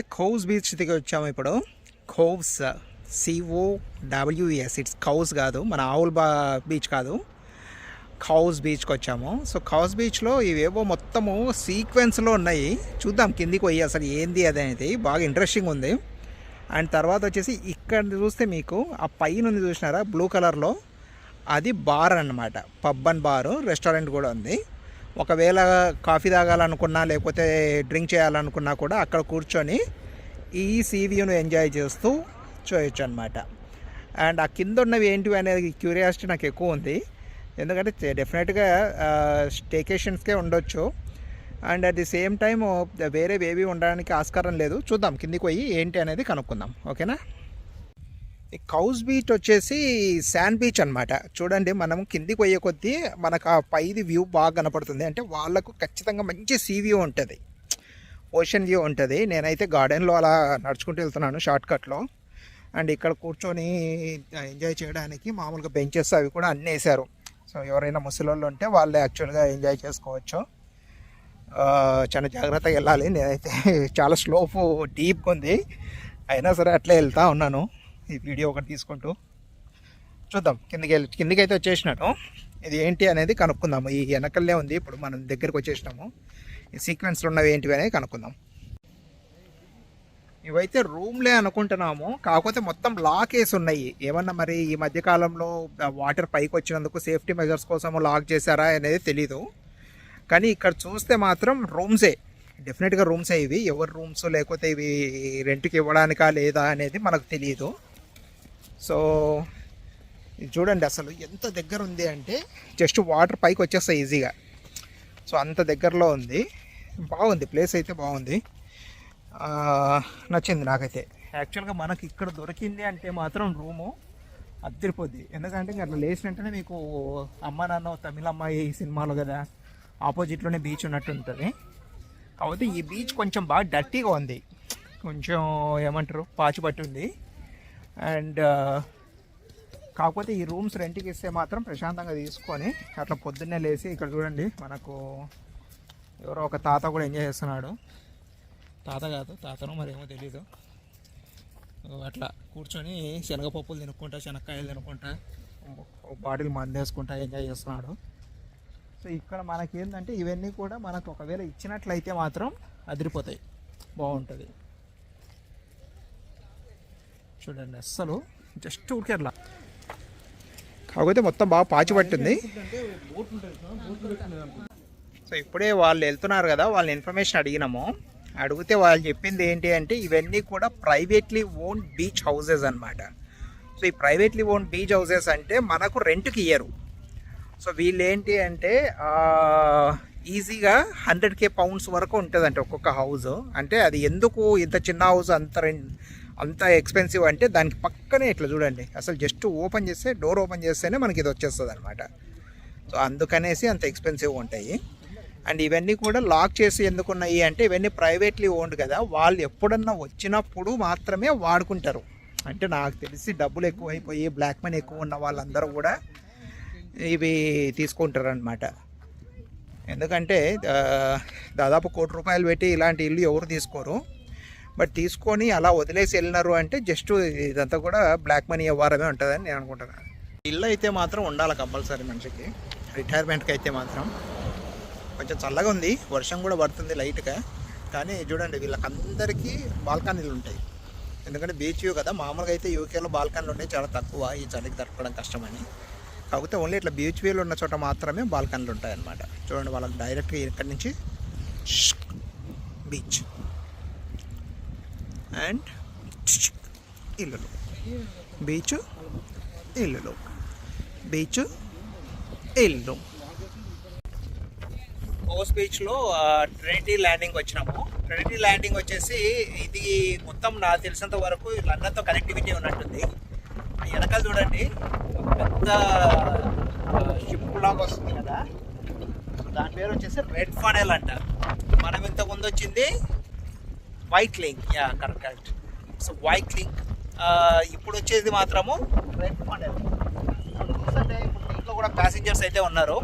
Cows beach దగ్గర వచ్చాము ఇప్పుడు. Cowes CO WS it's Cowes కాదు మన ఆవుల్ బా బీచ్ కాదు. కౌస్ బీచ్కి వచ్చాము. సో కౌస్ బీచ్లో ఇవేవో మొత్తము సీక్వెన్స్లో ఉన్నాయి. చూద్దాం కిందికి పోయి అసలు ఏంది అది అనేది. బాగా ఇంట్రెస్టింగ్ ఉంది. అండ్ తర్వాత వచ్చేసి ఇక్కడ చూస్తే మీకు ఆ పైన ఉంది చూసినారా? బ్లూ కలర్లో అది బార్ అన్నమాట. పబ్ అండ్ బారు రెస్టారెంట్ కూడా ఉంది. ఒకవేళ కాఫీ తాగాలనుకున్నా లేకపోతే డ్రింక్ చేయాలనుకున్నా కూడా అక్కడ కూర్చొని ఈ సీవ్యూను ఎంజాయ్ చేస్తూ చేయొచ్చు అనమాట అండ్ ఆ కింద ఉన్నవి ఏంటివి అనేది క్యూరియాసిటీ నాకు ఎక్కువ ఉంది. ఎందుకంటే డెఫినెట్గా స్టేకేషన్స్కే ఉండొచ్చు. And at the same time వేరే ఏవి ఉండడానికి ఆస్కారం లేదు. చూద్దాం కిందికి పోయి ఏంటి అనేది కనుక్కుందాం. ఓకేనా? కౌస్ బీచ్ వచ్చేసి శాండ్ బీచ్ అన్నమాట. చూడండి మనం కిందికి పోయే కొద్దీ మనకు ఆ పైది వ్యూ బాగా కనపడుతుంది. అంటే వాళ్ళకు ఖచ్చితంగా మంచి సీ వ్యూ ఉంటుంది. ఓషన్ వ్యూ ఉంటుంది. నేనైతే గార్డెన్లో అలా నడుచుకుంటూ వెళ్తున్నాను షార్ట్కట్లో అండ్ ఇక్కడ కూర్చొని ఎంజాయ్ చేయడానికి మామూలుగా బెంచెస్ అవి కూడా అన్నీ వేశారు సో ఎవరైనా ముసలోళ్ళు ఉంటే వాళ్ళు యాక్చువల్గా ఎంజాయ్ చేసుకోవచ్చు. చాలా జాగ్రత్తగా వెళ్ళాలి. నేనైతే చాలా స్లోపు డీప్గా ఉంది. అయినా సరే అట్లే వెళ్తూ ఉన్నాను. ఈ వీడియో ఒకటి తీసుకుంటూ చూద్దాం. కిందకి వెళ్ళి కిందకైతే అయితే వచ్చేసినాను. ఇది ఏంటి అనేది కనుక్కుందాము. ఈ వెనకల్లే ఉంది. ఇప్పుడు మనం దగ్గరికి వచ్చేసినాము. ఈ సీక్వెన్స్లో ఉన్నవి ఏంటివి అనేది కనుక్కుందాం. ఇవైతే రూమ్లే అనుకుంటున్నాము. కాకపోతే మొత్తం లాక్ వేసి ఉన్నాయి. ఏమన్నా మరి ఈ మధ్యకాలంలో వాటర్ పైకి వచ్చినందుకు సేఫ్టీ మెజర్స్ కోసం లాక్ చేశారా అనేది తెలీదు. కానీ ఇక్కడ చూస్తే మాత్రం రూమ్సే. డెఫినెట్గా రూమ్సే ఇవి. ఎవరి రూమ్స్ లేకపోతే ఇవి రెంట్కి ఇవ్వడానికా లేదా అనేది మనకు తెలియదు సో ఇది చూడండి అసలు ఎంత దగ్గర ఉంది అంటే జస్ట్ వాటర్ పైకి వచ్చేస్తాయి ఈజీగా సో అంత దగ్గరలో ఉంది. బాగుంది ప్లేస్ అయితే బాగుంది. నచ్చింది నాకైతే. యాక్చువల్గా మనకి ఇక్కడ దొరికింది అంటే మాత్రం రూము అద్దరిపోద్ది. ఎందుకంటే అట్లా లేచిన వెంటనే మీకు అమ్మ నాన్న తమిళ అమ్మాయి ఈ సినిమాలో కదా ఆపోజిట్లోనే బీచ్ ఉన్నట్టు ఉంటుంది కాకపోతే ఈ బీచ్ కొంచెం బాగా డర్టీగా ఉంది. కొంచెం ఏమంటారు పాచిపట్టి ఉంది అండ్ కాకపోతే ఈ రూమ్స్ రెంట్కి ఇస్తే మాత్రం ప్రశాంతంగా తీసుకొని అట్లా పొద్దున్నే లేచి ఇక్కడ చూడండి మనకు ఎవరో ఒక తాత కూడా ఎంజాయ్ చేస్తున్నాడు. తాత కాదు తాతను మరేమో తెలీదు. అట్లా కూర్చొని శనగపప్పులు తినుకుంటా శనక్కాయలు తినుకుంటా బాటిల్ మందేసుకుంటా ఎంజాయ్ చేస్తున్నాడు. సో ఇక్కడ మనకి ఏంటంటే ఇవన్నీ కూడా మనకు ఒకవేళ ఇచ్చినట్లయితే మాత్రం అదిరిపోతాయి. బాగుంటుంది. చూడండి అస్సలు జస్ట్ ఊరికే అట్లా. కాకపోతే మొత్తం బాగా పాచి పట్టింది. సో ఇప్పుడే వాళ్ళు వెళ్తున్నారు కదా వాళ్ళ ఇన్ఫర్మేషన్ అడిగినాము. అడిగితే వాళ్ళు చెప్పింది ఏంటి అంటే ఇవన్నీ కూడా ప్రైవేట్లీ ఓన్ బీచ్ హౌసెస్ అన్నమాట. సో ఈ ప్రైవేట్లీ ఓన్ బీచ్ హౌసెస్ అంటే మనకు రెంట్కి ఇయ్యరు. సో వీళ్ళు ఏంటి అంటే ఈజీగా హండ్రెడ్ కే పౌండ్స్ వరకు ఉంటుందంట ఒక్కొక్క హౌస్ అంటే అది ఎందుకు ఇంత చిన్న హౌస్ అంత రెం- అంత ఎక్స్పెన్సివ్ అంటే దానికి పక్కనే ఇట్లా చూడండి. అసలు జస్ట్ ఓపెన్ చేస్తే డోర్ ఓపెన్ చేస్తేనే మనకి ఇది వచ్చేస్తుంది అనమాట సో అందుకనేసి అంత ఎక్స్పెన్సివ్ ఉంటాయి. అండ్ ఇవన్నీ కూడా లాక్ చేసి ఎందుకున్నాయి అంటే ఇవన్నీ ప్రైవేట్లీ ఓన్డ్ కదా. వాళ్ళు ఎప్పుడన్నా వచ్చినప్పుడు మాత్రమే వాడుకుంటారు. అంటే నాకు తెలిసి డబ్బులు ఎక్కువైపోయి బ్లాక్ మనీ ఎక్కువ ఉన్న వాళ్ళందరూ కూడా ఇవి తీసుకుంటారు అనమాట ఎందుకంటే దాదాపు కోటి రూపాయలు పెట్టి ఇలాంటి ఇల్లు ఎవరు తీసుకోరు. బట్ తీసుకొని అలా వదిలేసి వెళ్ళినారు అంటే జస్ట్ ఇదంతా కూడా బ్లాక్ మనీ వ్యవహారమే ఉంటుందని నేను అనుకుంటున్నాను ఇల్లు అయితే మాత్రం ఉండాలి కంపల్సరీ మనిషికి. రిటైర్మెంట్కి అయితే మాత్రం. కొంచెం చల్లగా ఉంది వర్షం కూడా పడుతుంది లైట్గా కానీ చూడండి వీళ్ళకందరికీ బాల్కనీలు ఉంటాయి. ఎందుకంటే బీచ్ వ్యూ కదా మామూలుగా అయితే యూకేలో బాల్కనీలు ఉంటాయి చాలా తక్కువ. ఈ చలికి తట్టుకోవడం కష్టమని. కాకపోతే ఓన్లీ ఇట్లా బీచ్ వ్యూలు ఉన్న చోట మాత్రమే బాల్కనీలు ఉంటాయన్నమాట. చూడండి వాళ్ళకి డైరెక్ట్గా ఇక్కడి నుంచి బీచ్ అండ్ ఇల్లులు. బీచ్ ఇల్లులు. బీచ్ ఇల్లు. ఓస్ బీచ్లో ట్రినిటీ ల్యాండింగ్ వచ్చినాము. ట్రినిటీ ల్యాండింగ్ వచ్చేసి ఇది మొత్తం నాకు తెలిసినంత వరకు లండన్తో కనెక్టివిటీ ఉన్నట్టుంది. వెనకాల చూడండి పెద్ద షిప్ లాగా వస్తుంది కదా. దాని పేరు వచ్చేసి రెడ్ ఫనెల్ అంట. మనం ఇంతకు ముందు వచ్చింది Wightlink yeah correct correct so Wightlink ఇప్పుడు వచ్చేది మాత్రము రేపు ఫనెల్ చూస్తుంటే ఇప్పుడు దీంట్లో కూడా ప్యాసింజర్స్ అయితే ఉన్నారు.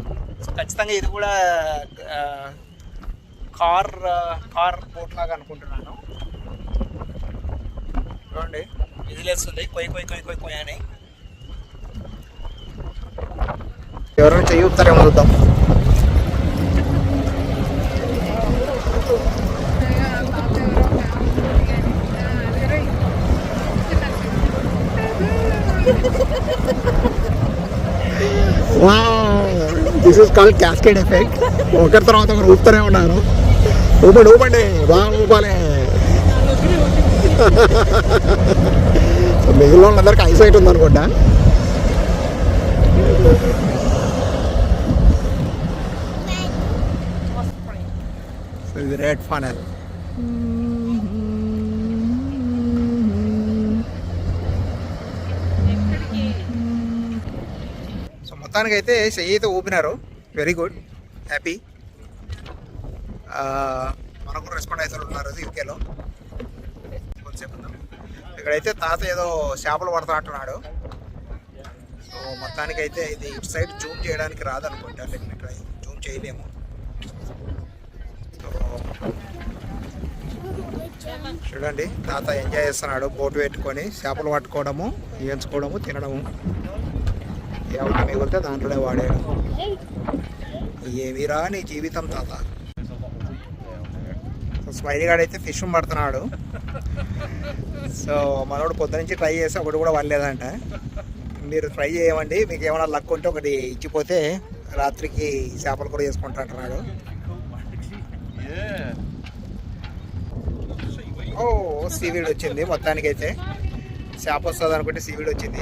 సో ఖచ్చితంగా ఇది కూడా కార్ కార్ బోట్ లాగా అనుకుంటున్నాను. చూడండి విజిలేస్తుంది కొయ్యి కొయ్యి కొయ్యి కొయ్యి కొయ్యి అని. ఎవరైనా చెయ్యి ఊపుతారేమో చూద్దాం. This is called cascade effect ఒకరి తర్వాత ఒకరు ఊపుతూనే ఉన్నారు. ఊపండి ఊపండి. బాగా ఊపాలి. మిగిలిన వాళ్ళందరికీ ఐసైట్ ఉందనుకుంటా. సో ఇది రెడ్ ఫైనల్. మొత్తానికి అయితే చెయ్యి అయితే ఊపినారు వెరీ గుడ్ హ్యాపీ మనకు రెస్పాండ్ అవుతారు ఉన్నారు యూకేలో కొంతసేపు ఇక్కడైతే తాత ఏదో చేపలు పడతా అంటున్నాడు సో మొత్తానికి అయితే ఇది ఇటు సైడ్ జూమ్ చేయడానికి రాదనుకుంటా. లేకపోతే ఇక్కడ జూమ్ చేయలేము. సో చూడండి తాత ఎంజాయ్ చేస్తున్నాడు. బోట్ పెట్టుకొని చేపలు పట్టుకోవడము వేయించుకోవడము తినడము. ఏమైనా మిగిలితే దాంట్లోనే వాడాడు. ఏమిరా నీ జీవితం తాత? సో స్మైలీ గాడు అయితే ఫిష్ పడుతున్నాడు. సో మనోడు పొద్దు నుంచి ట్రై చేసి ఒకటి కూడా పడలేదంట. మీరు ట్రై చేయమండి. మీకు ఏమైనా లక్ ఉంటే ఒకటి ఇచ్చిపోతే రాత్రికి చేపలు కూడా చేసుకుంటా అంటున్నాడు ఓ సీవీడ్ వచ్చింది మొత్తానికైతే. చేప వస్తుంది అనుకుంటే సీవీడ్ వచ్చింది.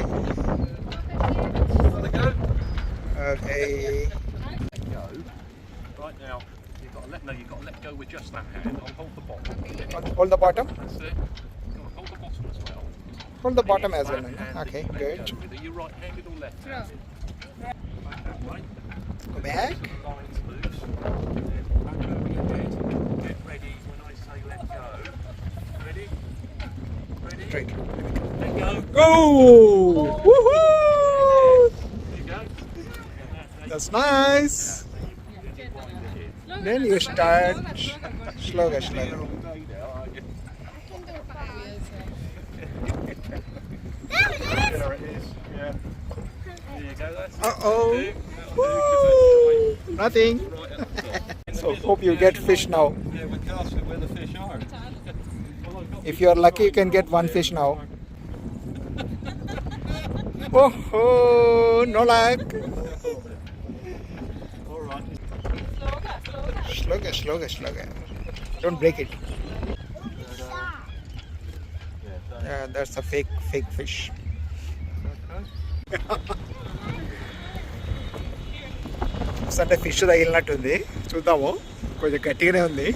go right now. You've got to let no, you've got to let go with just that hand. I'll hold the bottom. Hold the bottom. That's it. On, hold the bottom as well. Hold the and bottom as well. Okay, good. Go Are you right-handed or left-handed? Go back. Straight. Let go. Go! Oh. Woohoo! That's nice. Then you start slogan, slogan. Uh oh. Nothing. so hope you get fish now. If you are lucky, you can get one fish now. Oh, no luck. Slower slower don't break it yeah that's a fake fake fish అంటే fish తగిలినట్టుంది చూద్దాము కొంచెం గట్టిగానే ఉంది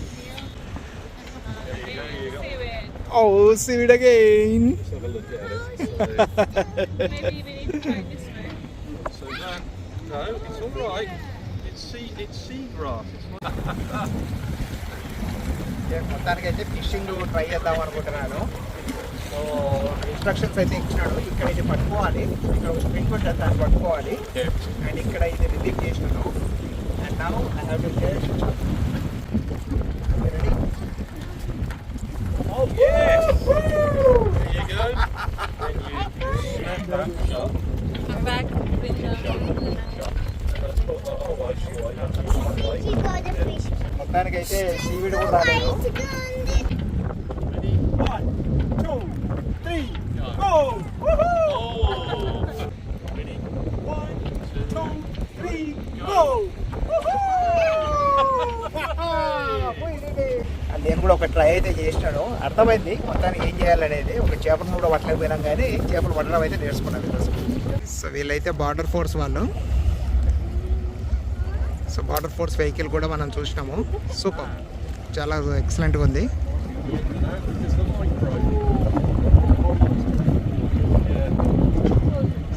ఓ seaweed again. So no, it's all right. It's sea, it's sea grass. It's not. మొత్తానికి అయితే fishing try చేద్దాం అనుకుంటున్నాను సో ఇన్స్ట్రక్షన్స్ అయితే ఇచ్చినాడు ఇక్కడ ఇది పట్టుకోవాలి ఇక్కడ ఒక స్ప్రింగ్ ఉంటుంది దాన్ని పట్టుకోవాలి అండ్ ఇక్కడ ఇది రిలీవ్ చేసినాను and now I have to just ready Oh yes! There you go. Then you snap that shut. Come back with the. మొత్తానికి అయితే కూడా రాలేదు. నేను కూడా ఒక ట్రై అయితే చేసినాను. అర్థమైంది మొత్తానికి ఏం చేయాలనేది. ఒక చేపను కూడా పట్టలేకపోయినాం కానీ చేపలు పట్టడం అయితే నేర్చుకున్నాను సో వీళ్ళైతే బార్డర్ ఫోర్స్ వాళ్ళు. సో బార్డర్ ఫోర్స్ వెహికల్ కూడా మనం చూసినాము. సూపర్. చాలా ఎక్సలెంట్గా ఉంది.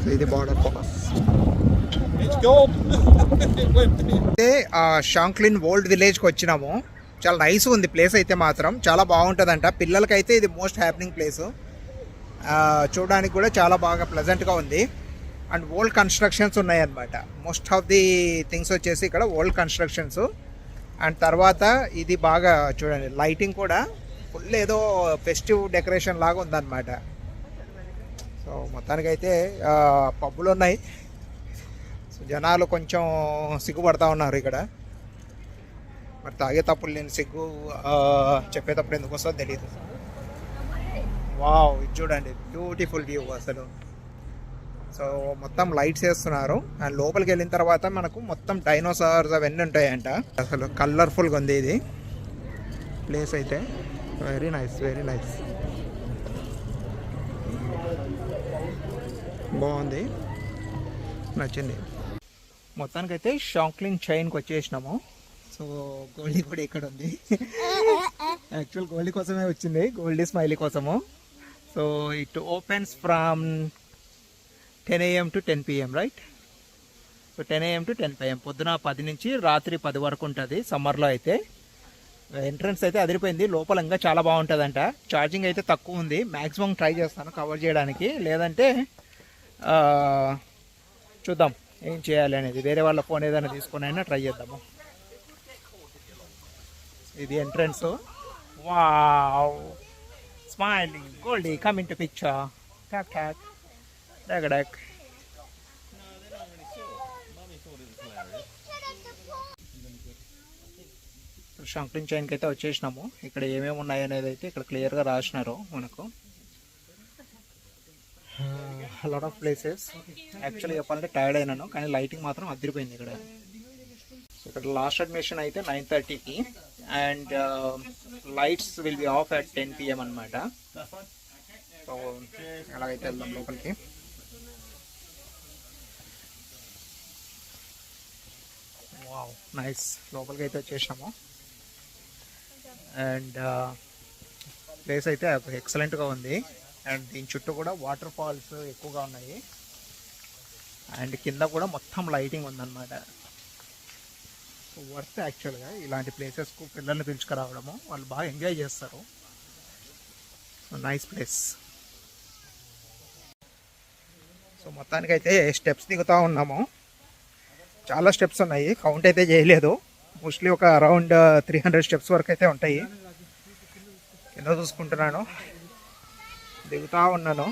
సో ఇది బార్డర్ ఫోర్స్. అయితే ఆ షాంక్లిన్ ఓల్డ్ విలేజ్కి వచ్చినాము. చాలా నైస్ ఉంది ప్లేస్ అయితే మాత్రం. చాలా బాగుంటుందంట. పిల్లలకైతే ఇది మోస్ట్ హ్యాపెనింగ్ ప్లేస్ చూడడానికి కూడా చాలా బాగా ప్లెజెంట్గా ఉంది. అండ్ ఓల్డ్ కన్స్ట్రక్షన్స్ ఉన్నాయన్నమాట. మోస్ట్ ఆఫ్ ది థింగ్స్ వచ్చేసి ఇక్కడ ఓల్డ్ కన్స్ట్రక్షన్స్. అండ్ తర్వాత ఇది బాగా చూడండి లైటింగ్ కూడా ఫుల్ ఏదో ఫెస్టివ్ డెకరేషన్ లాగా ఉందన్నమాట. సో మొత్తానికైతే అయితే పబ్బులు ఉన్నాయి. సో జనాలు కొంచెం సిగ్గుపడతా ఉన్నారు ఇక్కడ. మరి తాగేటప్పుడు లేని సిగ్గు చెప్పేటప్పుడు ఎందుకు వస్తుందో తెలియదు వావ్ ఇది చూడండి బ్యూటిఫుల్ వ్యూ అసలు. సో మొత్తం లైట్స్ వేస్తున్నారు. అండ్ లోపలికి వెళ్ళిన తర్వాత మనకు మొత్తం డైనోసార్స్ అవన్నీ ఉంటాయంట. అసలు కలర్ఫుల్గా ఉంది ఇది. ప్లేస్ అయితే వెరీ నైస్ వెరీ నైస్. బాగుంది. నచ్చింది. మొత్తానికైతే షాంక్లింగ్ చైన్కి వచ్చేసినాము. సో గోల్డీ కూడా ఇక్కడ ఉంది. యాక్చువల్ గోల్డీ కోసమే వచ్చింది. గోల్డీ స్మైలీ కోసము. So it opens from ten AM to ten PM right so ten AM to ten PM పొద్దున పది నుంచి రాత్రి పది వరకు ఉంటుంది సమ్మర్లో అయితే. ఎంట్రన్స్ అయితే అదిరిపోయింది లోపల ఇంకా చాలా బాగుంటుందంట. ఛార్జింగ్ అయితే తక్కువ ఉంది మ్యాక్సిమం ట్రై చేస్తాను కవర్ చేయడానికి. లేదంటే చూద్దాం ఏం చేయాలి అనేది. వేరే వాళ్ళ ఫోన్ ఏదైనా తీసుకొని అయినా ట్రై చేద్దాము. ఇది entrance wow smiling Goldie come in to picture talk talk duck duck Shanklin చైన్కి అయితే వచ్చేసినాము. ఇక్కడ ఏమేమి ఉన్నాయి అనేది అయితే ఇక్కడ క్లియర్గా రాసినారు మనకు. లాట్ ఆఫ్ ప్లేసెస్ యాక్చువల్లీ చెప్పాలంటే టైర్డ్ అయినాను కానీ లైటింగ్ మాత్రం అదిరిపోయింది ఇక్కడ. ఇక్కడ లాస్ట్ అడ్మిషన్ అయితే నైన్ థర్టీకి and lights will be off at ten PM అనమాట సో అలాగైతే వెళ్దాం లోపలికి. వావ్ నైస్ లోపలికి అయితే వచ్చేసాము అండ్ ప్లేస్ అయితే ఎక్సలెంట్గా ఉంది. అండ్ దీని చుట్టూ కూడా వాటర్ ఫాల్స్ ఎక్కువగా ఉన్నాయి. అండ్ కింద కూడా మొత్తం లైటింగ్ ఉందన్నమాట. వర్త్ యాక్చువల్గా ఇలాంటి ప్లేసెస్కు పిల్లల్ని పిలుచుకురావడము. వాళ్ళు బాగా ఎంజాయ్ చేస్తారు. నైస్ ప్లేస్ సో మొత్తానికైతే స్టెప్స్ దిగుతూ ఉన్నాము. చాలా స్టెప్స్ ఉన్నాయి. కౌంట్ అయితే చేయలేదు. మోస్ట్లీ ఒక అరౌండ్ త్రీ హండ్రెడ్ స్టెప్స్ వరకు అయితే ఉంటాయి. కింద చూసుకుంటున్నాను. దిగుతూ ఉన్నాను.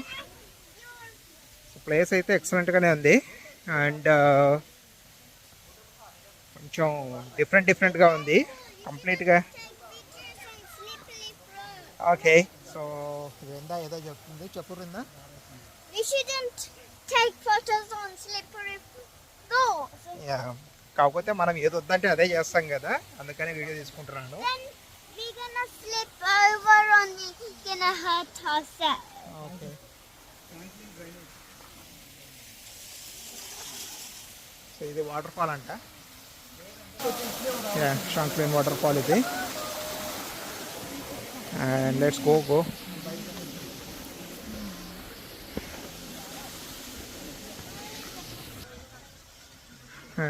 ప్లేస్ అయితే ఎక్సలెంట్గానే ఉంది. అండ్ కొంచెం డిఫరెంట్ డిఫరెంట్గా ఉంది. కంప్లీట్గా ఓకే సో ఏందా ఏదో చెప్తుంది. చెప్పురిందా We shouldn't take photos on slippery కాకపోతే మనం ఏది వద్దంటే అదే చేస్తాం కదా. అందుకని వీడియో తీసుకుంటున్నాను. సో ఇది వాటర్ ఫాల్ అంట. యా షాంక్లిన్ వాటర్ ఫాల్ ఇది. And let's go go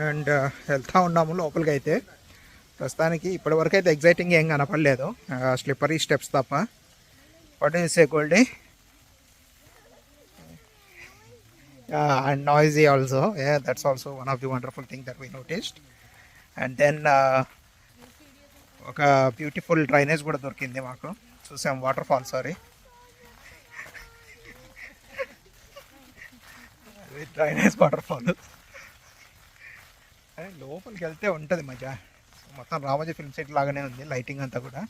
and uh, వెళ్తూ ఉన్నాము లోపలికి అయితే ప్రస్తుతానికి ఇప్పటివరకు అయితే ఎగ్జైటింగ్ ఏం కనపడలేదు. స్లిప్పరీ స్టెప్స్ తప్ప. What is a gold and noisy also that's also one of the wonderful thing that we noticed and then ఒక బ్యూటిఫుల్ డ్రైనేజ్ కూడా దొరికింది మాకు. చూసాం water fall sorry drainage water fall అంటే లోపలికి వెళ్తే ఉంటుంది మజా. మొత్తం రామోజీ ఫిల్మ్ సెట్ లాగానే ఉంది లైటింగ్ అంతా కూడా.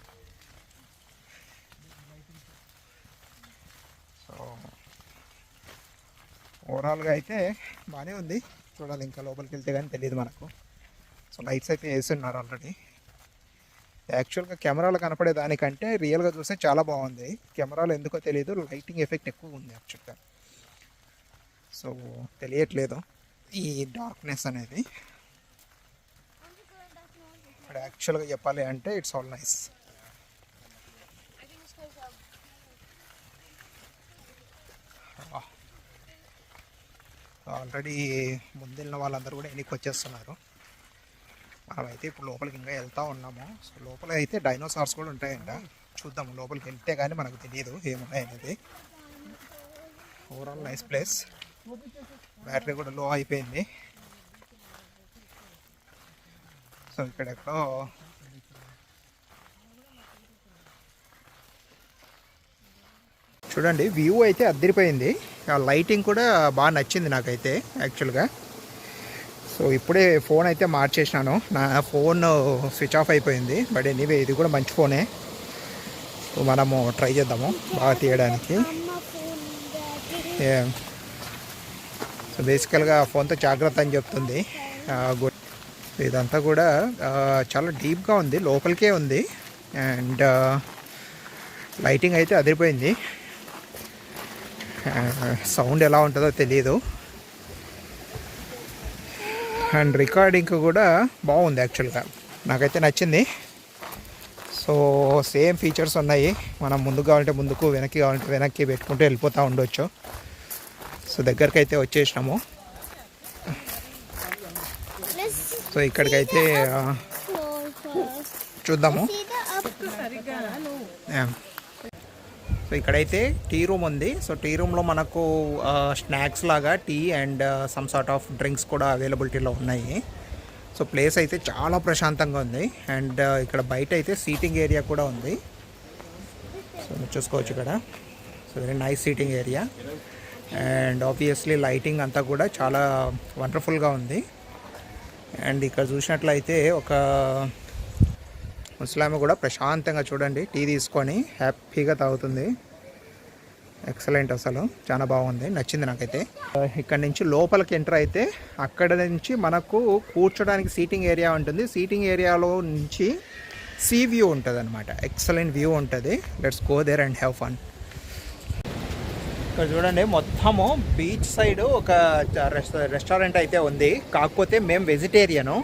సో ఓవరాల్గా అయితే బాగానే ఉంది. చూడాలి ఇంకా లోపలికి వెళ్తే కానీ తెలియదు మనకు. సో లైట్స్ అయితే వేస్తున్నారు ఆల్రెడీ యాక్చువల్గా కెమెరాలు కనపడే దానికంటే రియల్గా చూస్తే చాలా బాగుంది. కెమెరాలు ఎందుకో తెలియదు లైటింగ్ ఎఫెక్ట్ ఎక్కువ ఉంది యాక్చువల్గా సో తెలియట్లేదు. ఈ డార్క్నెస్ అనేది. ఇక్కడ యాక్చువల్గా చెప్పాలి అంటే ఇట్స్ ఆల్ నైస్. ఆల్రెడీ ముందెళ్ళిన వాళ్ళందరూ కూడా వెనక్కి వచ్చేస్తున్నారు. మనమైతే ఇప్పుడు లోపలికి ఇంకా వెళ్తా ఉన్నాము. సో లోపల అయితే డైనోసార్స్ కూడా ఉంటాయంట. చూద్దాం లోపలికి వెళ్తే కానీ మనకు తెలియదు ఏమున్నాయనేది ఓవరాల్ నైస్ ప్లేస్ బ్యాటరీ కూడా లో అయిపోయింది. సో ఇక్కడ ఎక్కడో. చూడండి వ్యూ అయితే అద్దరిపోయింది. ఆ లైటింగ్ కూడా బాగా నచ్చింది నాకైతే యాక్చువల్గా సో ఇప్పుడే ఫోన్ అయితే మార్చేసినాను. నా ఫోన్ స్విచ్ ఆఫ్ అయిపోయింది. బట్ ఎనీవే ఇది కూడా మంచి ఫోనే సో మనము ట్రై చేద్దాము. బాగా తీయడానికి. సో బేసికల్గా ఫోన్తో జాగ్రత్త అని చెప్తుంది. ఇదంతా కూడా చాలా డీప్గా ఉంది లోపలికే ఉంది. అండ్ లైటింగ్ అయితే అదిరిపోయింది. సౌండ్ ఎలా ఉంటుందో తెలియదు అండ్ రికార్డింగ్ కూడా బాగుంది యాక్చువల్గా నాకైతే నచ్చింది. సో సేమ్ ఫీచర్స్ ఉన్నాయి. మనం ముందు కావాలంటే ముందుకు వెనక్కి కావాలంటే వెనక్కి పెట్టుకుంటూ వెళ్ళిపోతూ ఉండొచ్చు. సో దగ్గరికి అయితే వచ్చేసినాము. సో ఇక్కడికైతే. చూద్దాము. సో ఇక్కడైతే టీ రూమ్ ఉంది. సో టీ రూమ్లో మనకు స్నాక్స్ లాగా tea and some sort of drinks కూడా అవైలబిలిటీలో ఉన్నాయి. సో ప్లేస్ అయితే చాలా ప్రశాంతంగా ఉంది. అండ్ ఇక్కడ బయట అయితే సీటింగ్ ఏరియా కూడా ఉంది. సో మీరు చూసుకోవచ్చు ఇక్కడ. So very nice seating area. And obviously lighting అంతా కూడా చాలా వండర్ఫుల్గా ఉంది. అండ్ ఇక్కడ చూసినట్లయితే ఒక ముసలామె కూడా ప్రశాంతంగా చూడండి టీ తీసుకొని హ్యాపీగా తాగుతుంది. ఎక్సలెంట్ అసలు చాలా బాగుంది నచ్చింది నాకైతే. ఇక్కడ నుంచి లోపలికి ఎంటర్ అయితే అక్కడ నుంచి మనకు కూర్చోడానికి సీటింగ్ ఏరియా ఉంటుంది. సీటింగ్ ఏరియాలో నుంచి సీ వ్యూ ఉంటుంది అనమాట ఎక్సలెంట్ వ్యూ ఉంటుంది. Let's go there and have fun ఇక్కడ చూడండి మొత్తము బీచ్ సైడ్ ఒక రెస్టారెంట్ అయితే ఉంది. కాకపోతే మేము వెజిటేరియను.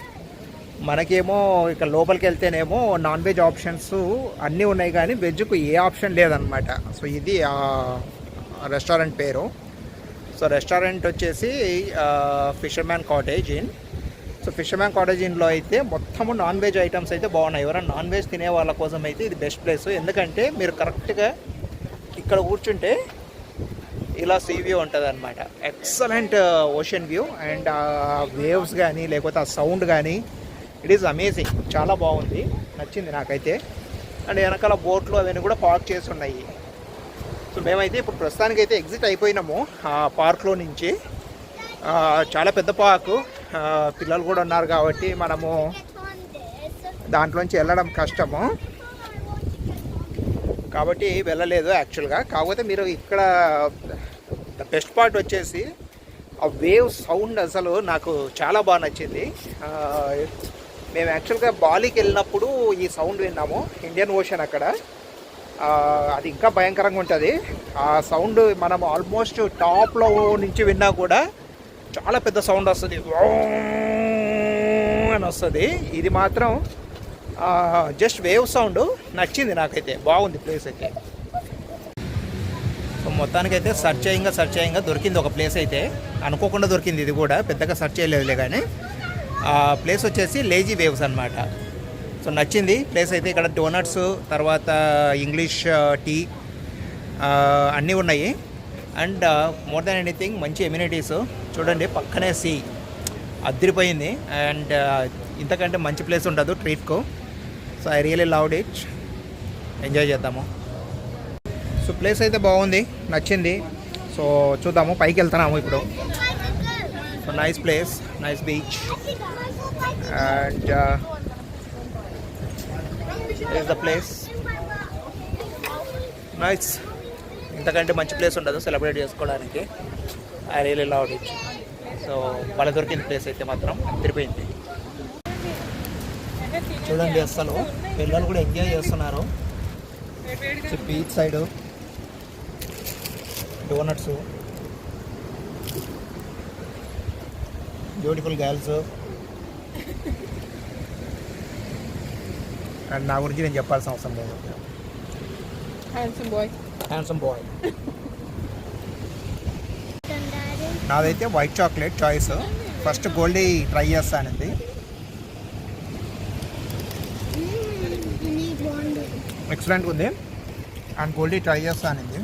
మనకేమో ఇక లోపలికి వెళ్తేనేమో నాన్ వెజ్ ఆప్షన్స్ అన్నీ ఉన్నాయి కానీ వెజ్కు ఏ ఆప్షన్ లేదనమాట సో ఇది ఆ రెస్టారెంట్ పేరు. సో రెస్టారెంట్ వచ్చేసి Fisherman Cottage Inn. So Fisherman Cottage ఇన్లో అయితే మొత్తము నాన్ వెజ్ ఐటమ్స్ అయితే బాగున్నాయి. ఎవరైనా నాన్ వెజ్ తినే వాళ్ళ కోసం అయితే ఇది బెస్ట్ ప్లేస్. ఎందుకంటే మీరు కరెక్ట్గా ఇక్కడ కూర్చుంటే ఇలా సీ వ్యూ ఉంటుంది అనమాట ఎక్సలెంట్ ఓషన్ వ్యూ అండ్ ఆ వేవ్స్ కానీ లేకపోతే ఆ సౌండ్ కానీ ఇట్ ఈస్ అమేజింగ్ చాలా బాగుంది. నచ్చింది నాకైతే. అండ్ వెనకాల బోట్లు అవన్నీ కూడా పార్క్ చేసి ఉన్నాయి సో మేమైతే ఇప్పుడు ప్రస్తుతానికి అయితే ఎగ్జిట్ అయిపోయినాము. ఆ పార్క్లో నుంచి. చాలా పెద్ద పార్కు పిల్లలు కూడా ఉన్నారు కాబట్టి మనము దాంట్లోంచి వెళ్ళడం కష్టము. కాబట్టి వెళ్ళలేదు యాక్చువల్గా కాకపోతే మీరు ఇక్కడ ద బెస్ట్ పార్ట్ వచ్చేసి ఆ వేవ్ సౌండ్ అసలు నాకు చాలా బాగా నచ్చింది. మేము యాక్చువల్గా బాలీకి వెళ్ళినప్పుడు ఈ సౌండ్ విన్నాము ఇండియన్ ఓషన్ అక్కడ. అది ఇంకా భయంకరంగా ఉంటుంది. ఆ సౌండ్ మనం ఆల్మోస్ట్ టాప్లో నుంచి విన్నా కూడా చాలా పెద్ద సౌండ్ వస్తుంది. అని వస్తుంది. ఇది మాత్రం జస్ట్ వేవ్ సౌండ్ నచ్చింది నాకైతే. బాగుంది ప్లేస్ అయితే. మొత్తానికైతే సర్చ్ చేయంగా సర్చ్ చేయంగా దొరికింది ఒక ప్లేస్ అయితే. అనుకోకుండా దొరికింది ఇది కూడా పెద్దగా సర్చ్ చేయలేదులే కానీ ఆ ప్లేస్ వచ్చేసి లేజీ వేవ్స్ అనమాట సో నచ్చింది ప్లేస్ అయితే. ఇక్కడ డోనట్స్ తర్వాత ఇంగ్లీష్ టీ అన్నీ ఉన్నాయి. అండ్ మోర్ దాన్ ఎనీథింగ్ మంచి ఎమ్యూనిటీస్ చూడండి పక్కనే సీ అద్దరిపోయింది. అండ్ ఇంతకంటే మంచి ప్లేస్ ఉండదు ట్రీట్కు so I really loved it enjoy చేద్దాము. సో ప్లేస్ అయితే బాగుంది నచ్చింది. సో చూద్దాము పైకి వెళ్తున్నాము ఇప్పుడు. So nice place nice beach and is the place nice ఇంతకంటే మంచి ప్లేస్ ఉండదు సెలబ్రేట్ చేసుకోవడానికి. ఐ రియల్ లవ్ ఉండొచ్చు సో వాళ్ళ దొరికిన ప్లేస్ అయితే మాత్రం తిరిపోయింది చూడండి అసలు పిల్లలు కూడా ఎంజాయ్ చేస్తున్నారు. Beach side doughnuts beautiful girls and నా గురించి నేను చెప్పాల్సిన అవసరం లేదు. Handsome boy. Handsome boy. నాదైతే white chocolate choice first Goldie try చేస్తానండి. Mm, one. ఎక్సలెంట్గా ఉంది. అండ్ గోల్డీ ట్రై చేస్తానండి.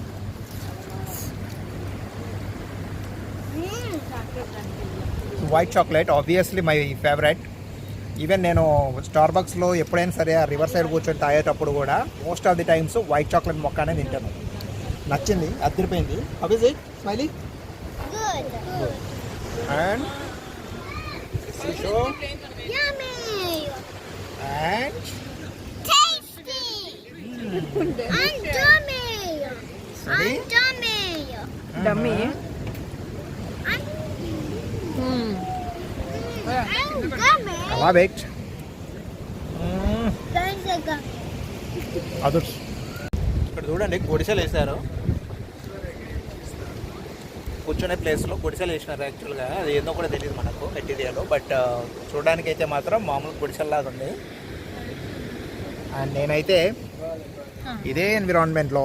White chocolate obviously my favourite even నేను స్టార్ బక్స్లో ఎప్పుడైనా సరే ఆ రివర్ సైడ్ కూర్చొని తాగేటప్పుడు కూడా most of the times white chocolate మొక్కనే తింటాను. నచ్చింది అదిరిపోయింది how is it Smiley Good. And. And dummy. Dummy. I'm, Hmm. I'm dummy. అలా వెయిట్. అదర్స్ ఇక్కడ చూడండి గుడిసెలు వేసారు కూర్చునే ప్లేస్లో గుడిసెలు వేసినారు యాక్చువల్గా అది ఏందో కూడా తెలియదు మనకు మెటీరియల్ బట్ చూడడానికి అయితే మాత్రం మామూలు గుడిసెల్లాగా ఉంది. అండ్ నేనైతే ఇదే ఎన్విరాన్మెంట్లో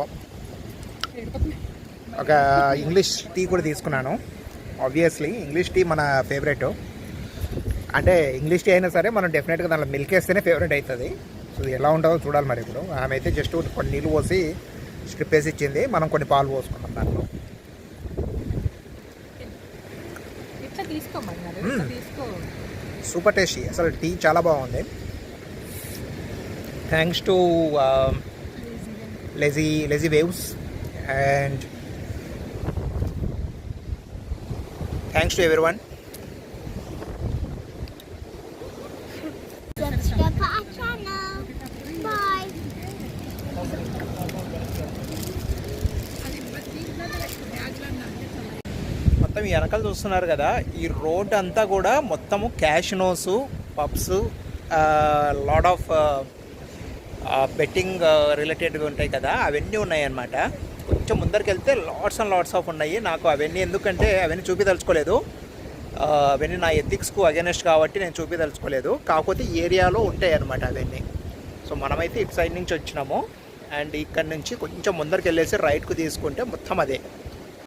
ఒక ఇంగ్లీష్ టీ కూడా తీసుకున్నాను. ఆబ్వియస్లీ ఇంగ్లీష్ టీ మన ఫేవరెట్ అంటే ఇంగ్లీష్ టీ అయినా సరే మనం డెఫినెట్గా దాంట్లో మిల్క్ వేస్తేనే ఫేవరెట్ అవుతుంది సో ఎలా ఉంటుందో చూడాలి మరి ఇప్పుడు. ఆమె అయితే జస్ట్ కొన్ని నీళ్ళు పోసి స్ట్రిప్ వేసి ఇచ్చింది. మనం కొన్ని పాలు పోసుకున్నాం దాంట్లో. సూపర్ టేస్టీ అసలు టీ చాలా బాగుంది. Thanks to Lazy Lazy Waves and thanks to everyone మొత్తం ఈ వెనకాల చూస్తున్నారు కదా ఈ రోడ్ అంతా కూడా మొత్తము casinos pubs lot of betting రిలేటెడ్గా ఉంటాయి కదా అవన్నీ ఉన్నాయి అన్నమాట కొంచెం ముందరికి వెళ్తే లాట్స్ అండ్ లాట్స్ ఆఫ్ ఉన్నాయి. నాకు అవన్నీ ఎందుకంటే అవన్నీ చూపిదలుచుకోలేదు. అవన్నీ నా ఎథిక్స్కు అగెనెస్ట్ కాబట్టి నేను చూపిదలుచుకోలేదు. కాకపోతే ఏరియాలో ఉంటాయి అన్నమాట అవన్నీ. సో మనమైతే ఇటు సైడ్ నుంచి వచ్చినాము. అండ్ ఇక్కడ నుంచి కొంచెం ముందరికి వెళ్ళేసి రైట్కు తీసుకుంటే మొత్తం అదే.